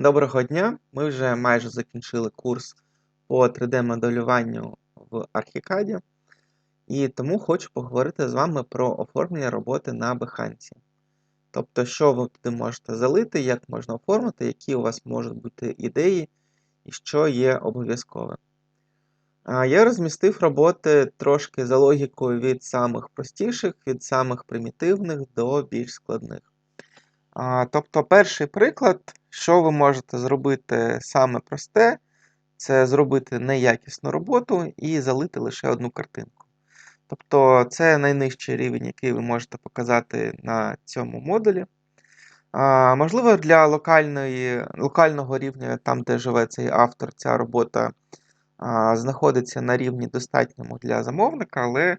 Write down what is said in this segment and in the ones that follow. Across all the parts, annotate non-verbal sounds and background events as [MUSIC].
Доброго дня! Ми вже майже закінчили курс по 3D-моделюванню в Archicad, і тому хочу поговорити з вами про оформлення роботи на Behance. Тобто, що ви туди можете залити, як можна оформити, які у вас можуть бути ідеї і що є обов'язковим. Я розмістив роботи трошки за логікою від самих простіших, від самих примітивних до більш складних. Тобто, перший приклад, що ви можете зробити саме просте, це зробити неякісну роботу і залити лише одну картинку. Тобто, це найнижчий рівень, який ви можете показати на цьому модулі. Можливо, для локальної, локального рівня, там, де живе цей автор, ця робота знаходиться на рівні достатньому для замовника, але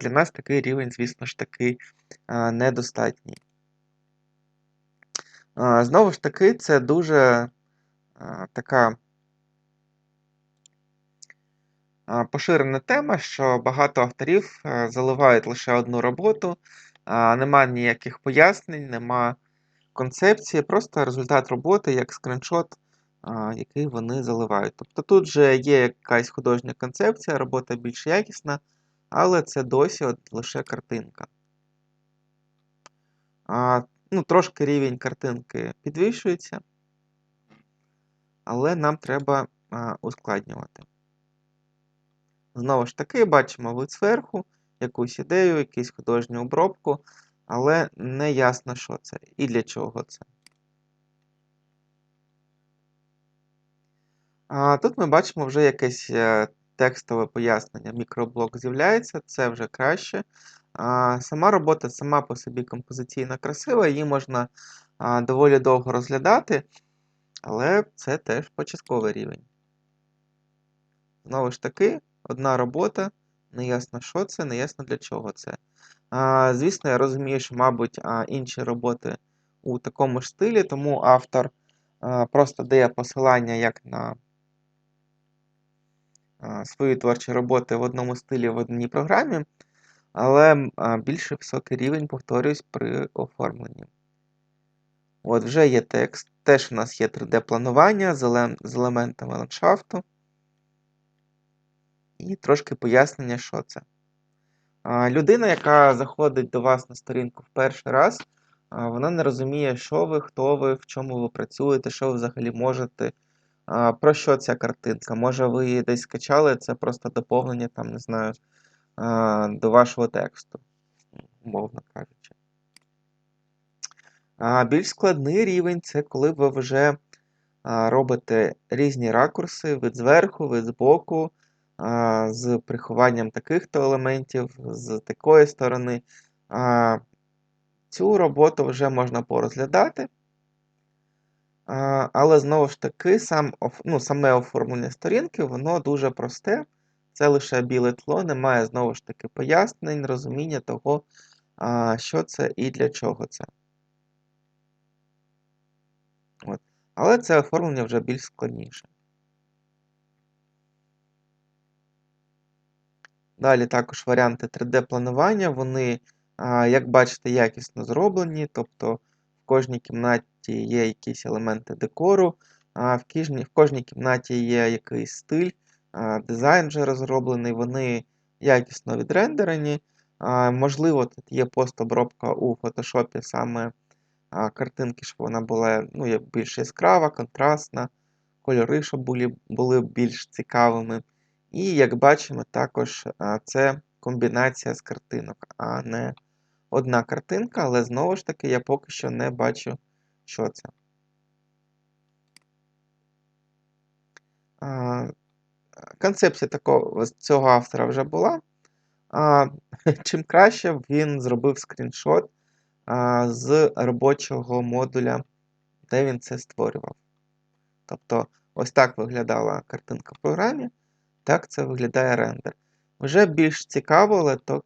для нас такий рівень, звісно ж таки, недостатній. Знову ж таки, це дуже така поширена тема, що багато авторів заливають лише одну роботу, нема ніяких пояснень, нема концепції, просто результат роботи як скриншот, який вони заливають. Тобто тут вже є якась художня концепція, робота більш якісна, але це досі от лише картинка ну, трошки рівень картинки підвищується, але нам треба а, ускладнювати. Знову ж таки, бачимо вид зверху, якусь ідею, якусь художню обробку, але не ясно, що це і для чого це. А, Тут ми бачимо вже якесь е, текстове пояснення. Мікроблок з'являється, це вже краще. Сама робота сама по собі композиційно красива, її можна доволі довго розглядати, але це теж початковий рівень. Знову ж таки, одна робота, неясно, що це, неясно для чого це. Звісно, я розумію, що, мабуть, інші роботи у такому ж стилі, тому автор просто дає посилання як на свої творчі роботи в одному стилі в одній програмі. Але більш високий рівень, повторюсь, при оформленні. От, вже є текст. Теж у нас є 3D-планування з елементами ландшафту. І трошки пояснення, що це. Людина, яка заходить до вас на сторінку в перший раз, вона не розуміє, що ви, хто ви, в чому ви працюєте, що ви взагалі можете. Про що ця картинка? Може, ви її десь скачали, це просто доповнення, там, не знаю, до вашого тексту, умовно кажучи. Більш складний рівень це коли ви вже робите різні ракурси від зверху, від збоку, з прихованням таких-то елементів, з такої сторони. Цю роботу вже можна порозглядати. Але знову ж таки, сам, ну, саме оформлення сторінки, воно дуже просте. Це лише біле тло, немає знову ж таки пояснень, розуміння того, що це і для чого це. От. Але це оформлення вже більш складніше. Далі також варіанти 3D-планування, вони, як бачите, якісно зроблені, тобто в кожній кімнаті є якісь елементи декору, в кожній кімнаті є якийсь стиль дизайн вже розроблений, вони якісно відрендерені. Можливо, тут є постобробка у фотошопі саме картинки, щоб вона була ну, більш яскрава, контрастна, кольори, щоб були, були більш цікавими. І, як бачимо, також це комбінація з картинок, а не одна картинка, але знову ж таки я поки що не бачу, що це. Концепція такого цього автора вже була. А, [LAUGHS] Чим краще він зробив скріншот а, з робочого модуля, де він це створював. Тобто, ось так виглядала картинка в програмі, так це виглядає рендер. Вже більш цікаво, але то,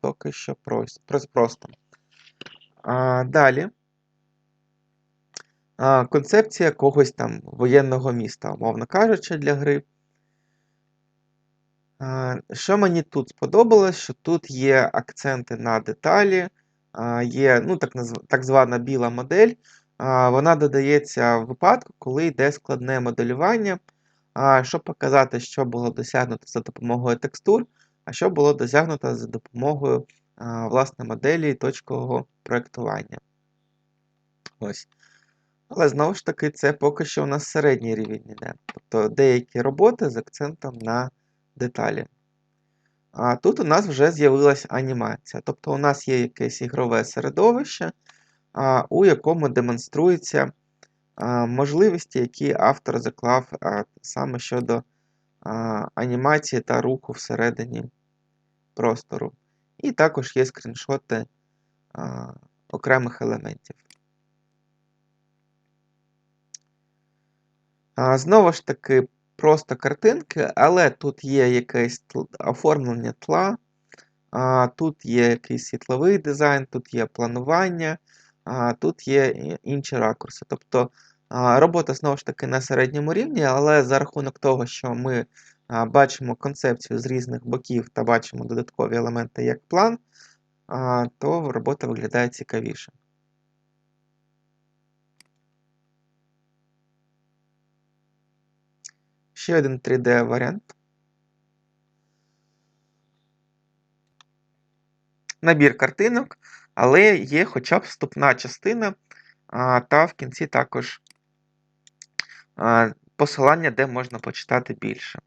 поки що просто. А, Далі. А, Концепція когось там воєнного міста, умовно кажучи, для гри. Що мені тут сподобалось, що тут є акценти на деталі, є ну, так так звана біла модель, вона додається в випадку, коли йде складне моделювання, щоб показати, що було досягнуто за допомогою текстур, а що було досягнуто за допомогою власне моделі точкового проєктування. Ось. Але знову ж таки, це поки що у нас середній рівень йде. Тобто деякі роботи з акцентом на деталі. А тут у нас вже з'явилася анімація. Тобто у нас є якесь ігрове середовище, у якому демонструються можливості, які автор заклав саме щодо анімації та руху всередині простору. І також є скріншоти окремих елементів. Знову ж таки, просто картинки, але тут є якесь оформлення тла, тут є якийсь світловий дизайн, тут є планування, тут є інші ракурси. Тобто робота знову ж таки на середньому рівні, але за рахунок того, що ми бачимо концепцію з різних боків та бачимо додаткові елементи як план, то робота виглядає цікавіше. Ще один 3D варіант. Набір картинок, але є хоча б вступна частина, та в кінці також посилання, де можна почитати більше.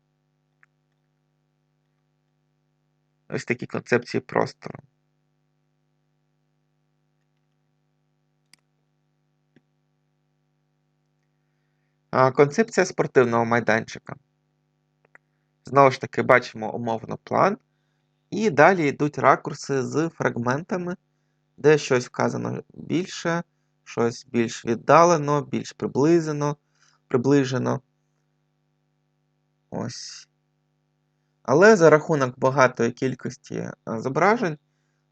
Ось такі концепції простору. Концепція спортивного майданчика. Знову ж таки, бачимо умовно план. І далі йдуть ракурси з фрагментами, де щось вказано більше, щось більш віддалено, більш приблизено, приближено. Ось. Але за рахунок багатої кількості зображень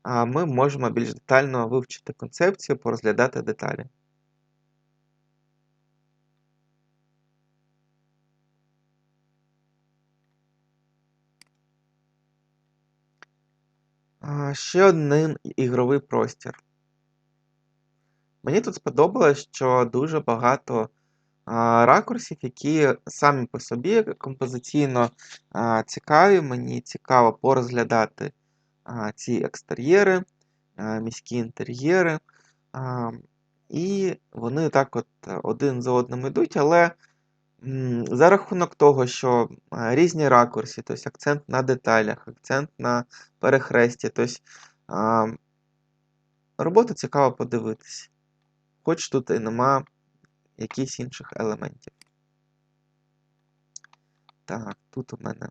ми можемо більш детально вивчити концепцію, порозглядати деталі. Ще один ігровий простір. Мені тут сподобалось, що дуже багато ракурсів, які самі по собі композиційно цікаві. Мені цікаво порозглядати ці екстер'єри, міські інтер'єри. І вони так от один за одним йдуть, але за рахунок того, що різні ракурси, тобто акцент на деталях, акцент на перехресті, тобто роботу цікаво подивитись. Хоч тут і нема якихось інших елементів. Так, тут у мене.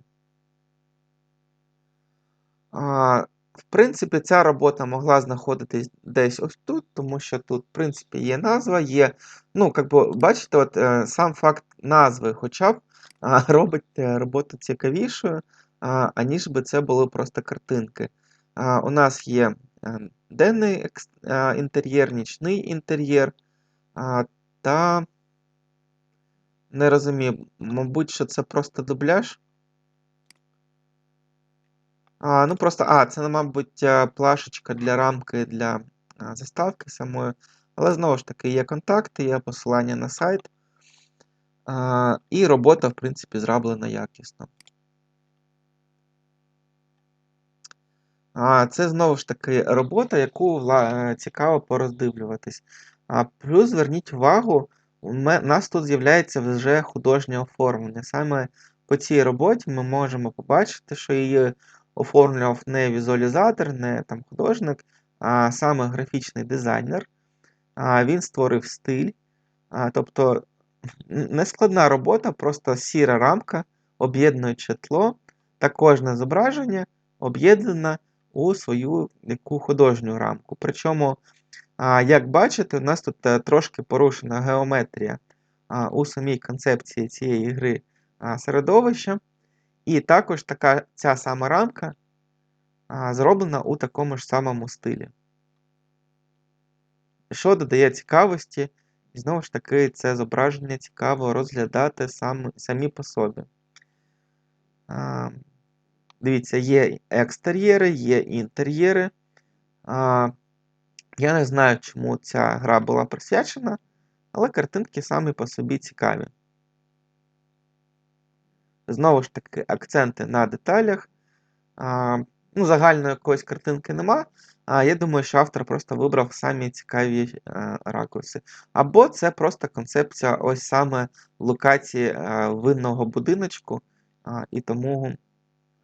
В принципі, ця робота могла знаходитись десь ось тут, тому що тут, в принципі, є назва, є. Ну, як би, бачите, от е, сам факт назви хоча б [LAUGHS] робить е, роботу цікавішою, аніж би це були просто картинки. У нас є е, денний інтер'єр, нічний інтер'єр. Та не розумію, мабуть, що це просто дубляж. А, Ну просто, а, це, мабуть, е, плашечка для рамки для заставки самої. Але знову ж таки, є контакти, є посилання на сайт. А, І робота, в принципі, зроблена якісно. А, Це знову ж таки робота, яку е, цікаво пороздивлюватись. А Плюс зверніть увагу, у нас тут з'являється вже художнє оформлення. Саме по цій роботі ми можемо побачити, що її оформлював не візуалізатор, не там художник, а саме графічний дизайнер. Він створив стиль. Тобто нескладна робота, просто сіра рамка, об'єднуючи тло, та кожне зображення об'єднане у свою яку художню рамку. Причому, як бачите, у нас тут е, трошки порушена геометрія у самій концепції цієї гри середовища. І також така ця сама рамка зроблена у такому ж самому стилі. Що додає цікавості, і знову ж таки, це зображення цікаво розглядати сам, самі по собі. А, Дивіться, є екстер'єри, є інтер'єри. А, Я не знаю, чому ця гра була присвячена але картинки самі по собі цікаві. Знову ж таки, акценти на деталях. А, ну, Загальної якоїсь картинки нема. А я думаю, що автор просто вибрав самі цікаві а, ракурси. Або це просто концепція ось саме локації а, винного будиночку, а, і тому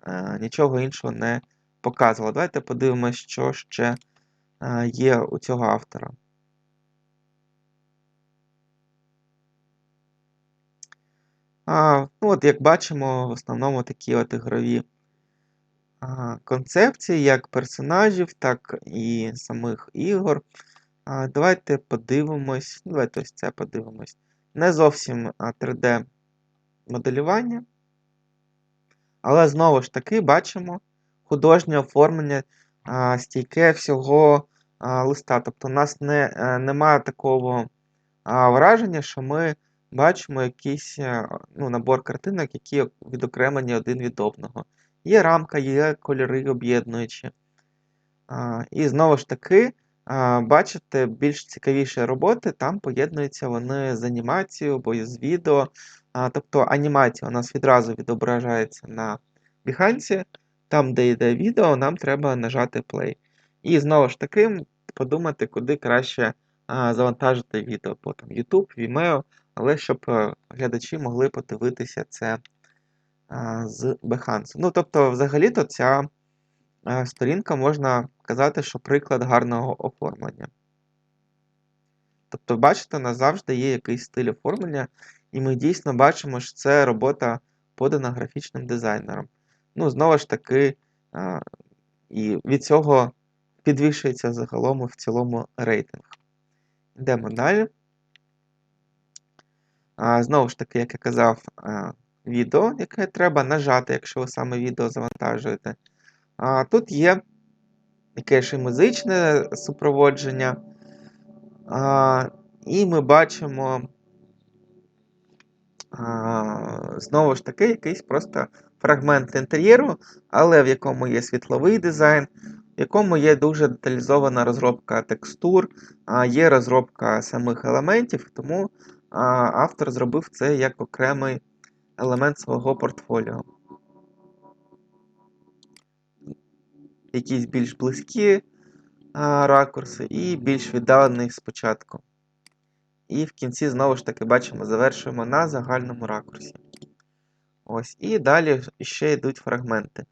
а, нічого іншого не показувало. Давайте подивимося, що ще а, є у цього автора. А, ну, от Як бачимо, в основному такі от ігрові концепції, як персонажів, так і самих ігор. Давайте подивимось. ну, Давайте ось це подивимось. Не зовсім 3D-моделювання. Але знову ж таки бачимо художнє оформлення стійке всього листа. Тобто у нас не, немає такого враження, що ми бачимо якийсь ну, набор картинок, які відокремлені один від одного. Є рамка, є кольори об'єднуючі. І знову ж таки, бачите, більш цікавіші роботи, там поєднуються вони з анімацією або з відео. Тобто анімація у нас відразу відображається на Behance, там, де йде відео, нам треба нажати play. І знову ж таки, подумати, куди краще завантажити відео по там, YouTube, Vimeo, але щоб глядачі могли подивитися це з Behance. Ну, тобто, взагалі-то ця сторінка можна казати, що приклад гарного оформлення. Тобто, бачите, у нас завжди є якийсь стиль оформлення, і ми дійсно бачимо, що це робота подана графічним дизайнером. Ну, знову ж таки, і від цього підвищується загалом в цілому рейтинг. Йдемо далі. Знову ж таки, як я казав, відео, яке треба нажати, якщо ви саме відео завантажуєте. А Тут є якесь музичне супроводження. І ми бачимо знову ж таки якийсь просто фрагмент інтер'єру, але в якому є світловий дизайн, в якому є дуже деталізована розробка текстур, є розробка самих елементів, тому автор зробив це як окремий елемент свого портфоліо. Якісь більш близькі ракурси і більш віддалений спочатку. І в кінці, знову ж таки, бачимо, завершуємо на загальному ракурсі. Ось. І далі ще йдуть фрагменти.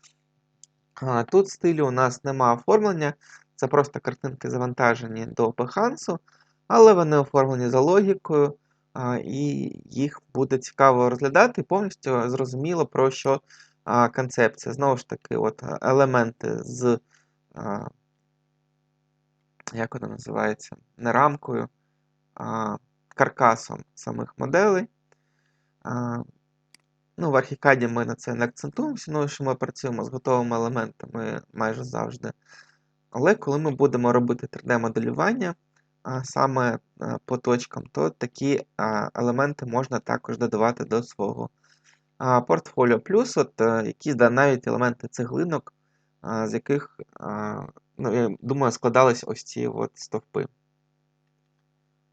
Тут стилю у нас нема оформлення, це просто картинки завантажені до Behance, але вони оформлені за логікою і їх буде цікаво розглядати, повністю зрозуміло, про що концепція. Знову ж таки, от елементи з, як вона називається, не рамкою, а каркасом самих моделей. Ну, В Архікаді ми на це не акцентуємося, тому що ми працюємо з готовими елементами майже завжди. Але коли ми будемо робити 3D-моделювання, саме е, по точкам, то такі елементи можна також додавати до свого портфоліо. Плюс от е, якісь да, навіть елементи цеглинок, з яких, ну, я думаю, складались ось ці от стовпи.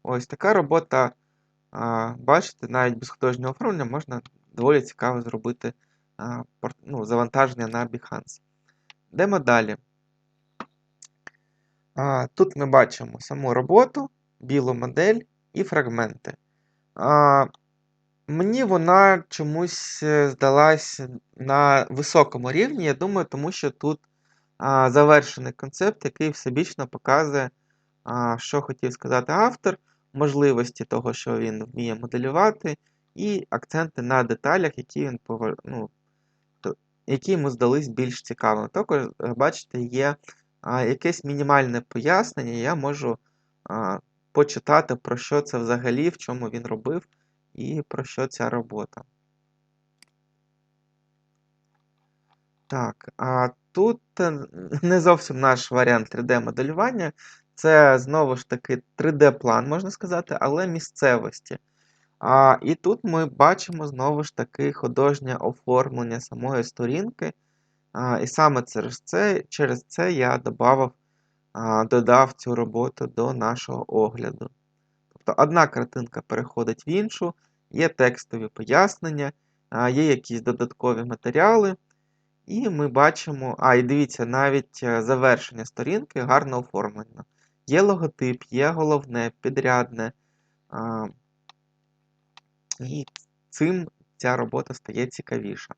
Ось така робота, бачите, навіть без художнього оформлення можна доволі цікаво зробити ну, завантаження на Behance. Йдемо далі. Тут ми бачимо саму роботу, білу модель і фрагменти. Мені вона чомусь е, здалась на високому рівні, я думаю, тому що тут завершений концепт, який всебічно показує, що хотів сказати автор, можливості того, що він вміє моделювати, і акценти на деталях, які він ну, які йому здались більш цікавими. Також, е, бачите, є якесь мінімальне пояснення, я можу почитати, про що це взагалі, в чому він робив, і про що ця робота. Так, а тут е, [LAUGHS] не зовсім наш варіант 3D-моделювання. Це знову ж таки 3D-план, можна сказати, але місцевості. А, І тут ми бачимо знову ж таки художнє оформлення самої сторінки. І саме через це через це я додав, додав цю роботу до нашого огляду. Тобто одна картинка переходить в іншу, є текстові пояснення, є якісь додаткові матеріали. І ми бачимо, а, і дивіться, навіть е, завершення сторінки гарно оформлено. Є логотип, є головне, підрядне. І цим ця робота стає цікавіша.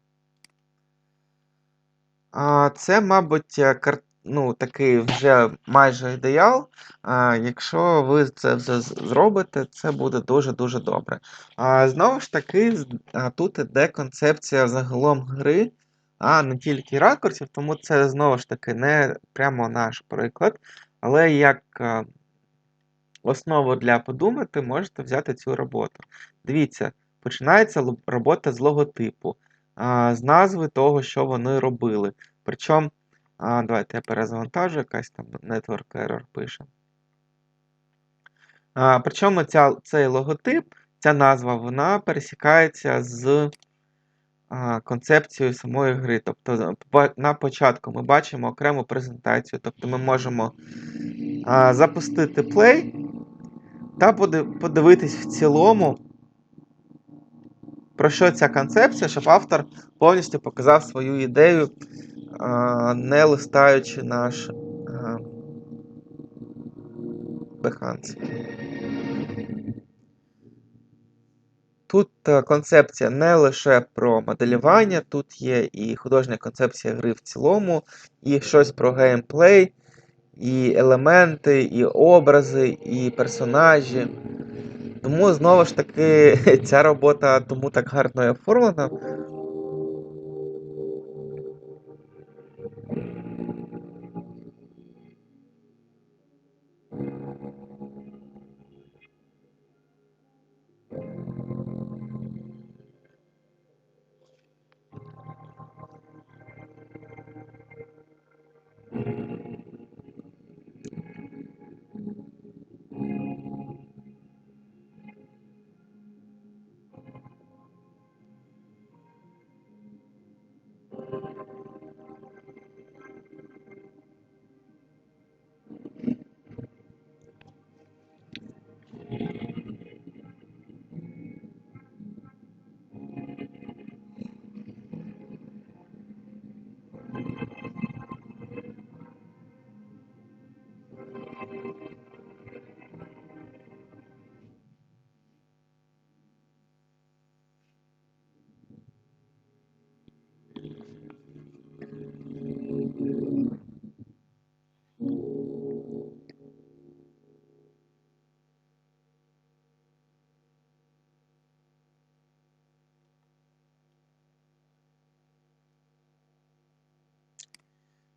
Це, мабуть, е, ну, такий вже майже ідеал. Якщо ви це вже зробите, це буде дуже-дуже добре. Знову ж таки, тут іде концепція загалом гри, а не тільки ракурсів, тому це знову ж таки не прямо наш приклад. Але як основу для подумати, можете взяти цю роботу. Дивіться, починається робота з логотипу, з назви того, що вони робили. Причому, давайте я перезавантажу, якась там Network Error пише. Причому ця, цей логотип, ця назва, вона пересікається з концепцією самої гри. Тобто на початку ми бачимо окрему презентацію, тобто ми можемо запустити play та подивитись в цілому, про що ця концепція, щоб автор повністю показав свою ідею, не листаючи наш Behance. Тут е, концепція не лише про моделювання, тут є і художня концепція гри в цілому, і щось про геймплей, і елементи, і образи, і персонажі. Тому знову ж таки [LAUGHS] ця робота тому так гарно і оформлена.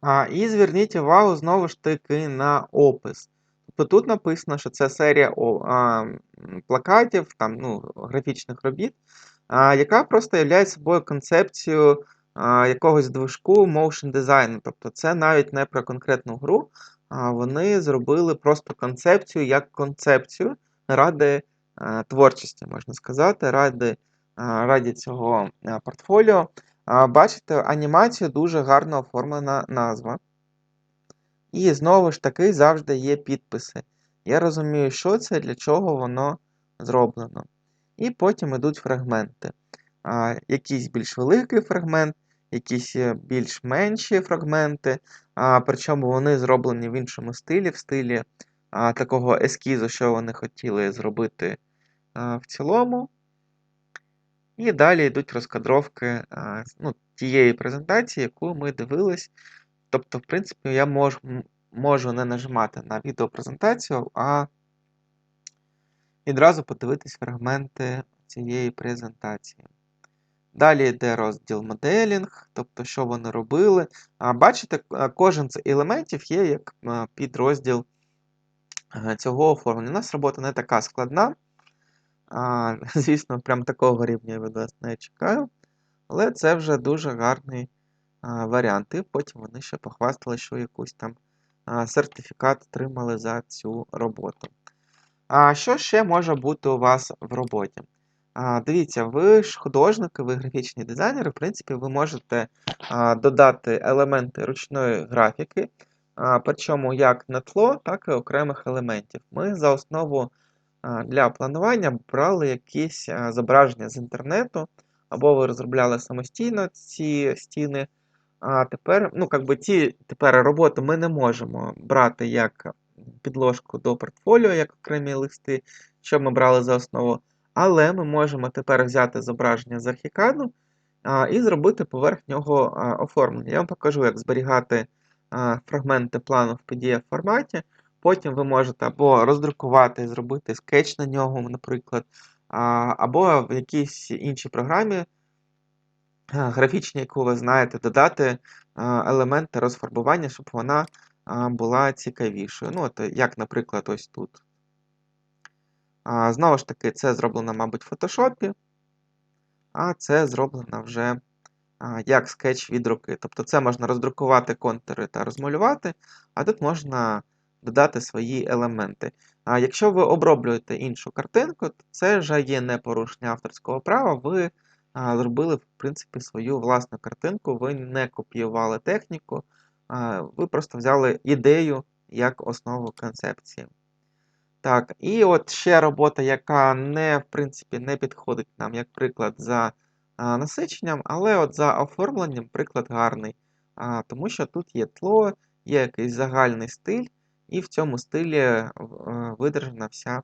А, І зверніть увагу знову ж таки на опис. Тобто тут написано, що це серія а, плакатів, там, ну, графічних робіт, а, яка просто являє собою концепцію а, якогось движку motion дизайну. Тобто це навіть не про конкретну гру, а вони зробили просто концепцію як концепцію ради а, творчості, можна сказати, ради, а, ради цього портфоліо. Бачите, анімацію дуже гарно оформлена назва. І знову ж таки завжди є підписи. Я розумію, що це, для чого воно зроблено. І потім йдуть фрагменти. Якийсь більш великий фрагмент, якісь е, більш менші фрагменти. Причому вони зроблені в іншому стилі, в стилі такого ескізу, що вони хотіли зробити в цілому. І далі йдуть розкадровки ну, тієї презентації, яку ми дивились. Тобто, в принципі, я можу можу не нажимати на відеопрезентацію, а відразу подивитись фрагменти цієї презентації. Далі йде розділ моделінг, тобто, що вони робили. Бачите, кожен з елементів є як підрозділ цього оформлення. У нас робота не така складна. А, [LAUGHS] Звісно, прям такого рівня я від вас не чекаю. Але це вже дуже гарний а, варіант. І потім вони ще похвастали, що якийсь там а, сертифікат отримали за цю роботу. А що ще може бути у вас в роботі? А, Дивіться, ви ж художники, ви графічні дизайнери, в принципі, ви можете а, додати елементи ручної графіки, а, причому як на тло, так і окремих елементів. Ми за основу для планування брали якісь зображення з інтернету, або ви розробляли самостійно ці стіни. А тепер, ну, как би ці тепер роботи ми не можемо брати як підложку до портфоліо, як окремі листи, що ми брали за основу. Але ми можемо тепер взяти зображення з архікаду а, і зробити поверх нього а, оформлення. Я вам покажу, як зберігати а, фрагменти плану в PDF форматі. Потім ви можете або роздрукувати, зробити скетч на нього, наприклад, або в якійсь іншій програмі графічній, яку ви знаєте, додати елементи розфарбування, щоб вона була цікавішою. Ну, от, як, наприклад, ось тут. Знову ж таки, це зроблено, мабуть, в фотошопі, а це зроблено вже як скетч від руки. Тобто це можна роздрукувати контури та розмалювати, а тут можна додати свої елементи. А якщо ви оброблюєте іншу картинку, то це вже є не порушення авторського права. Ви зробили, в принципі, свою власну картинку, ви не копіювали техніку, ви просто взяли ідею як основу концепції. Так, і от ще робота, яка не, в принципі, не підходить нам, як приклад, за насиченням, але от за оформленням приклад гарний. Тому що тут є тло, є якийсь загальний стиль, і в цьому стилі е, видержана вся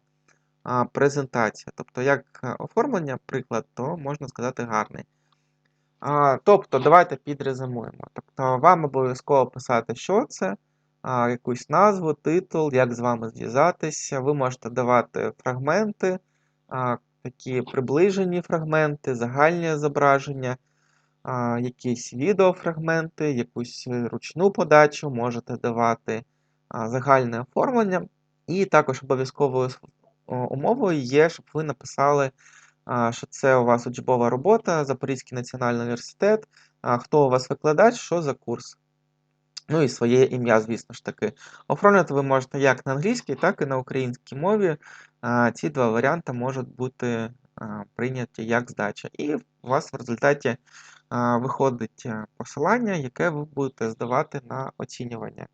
презентація. Тобто, як оформлення, приклад, то можна сказати гарний. Тобто, давайте підрезумуємо. Тобто, вам обов'язково писати, що це якусь назву, титул, як з вами зв'язатися. Ви можете давати фрагменти, такі приближені фрагменти, загальні зображення, якісь відеофрагменти, якусь ручну подачу, можете давати загальне оформлення. І також обов'язковою умовою є, щоб ви написали, що це у вас учбова робота, Запорізький національний університет, хто у вас викладач, що за курс. Ну і своє ім'я, звісно ж таки. Оформляти ви можете як на англійській, так і на українській мові. Ці два варіанти можуть бути прийняті як здача. І у вас в результаті виходить посилання, яке ви будете здавати на оцінювання.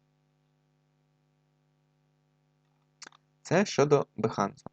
Це щодо Behance.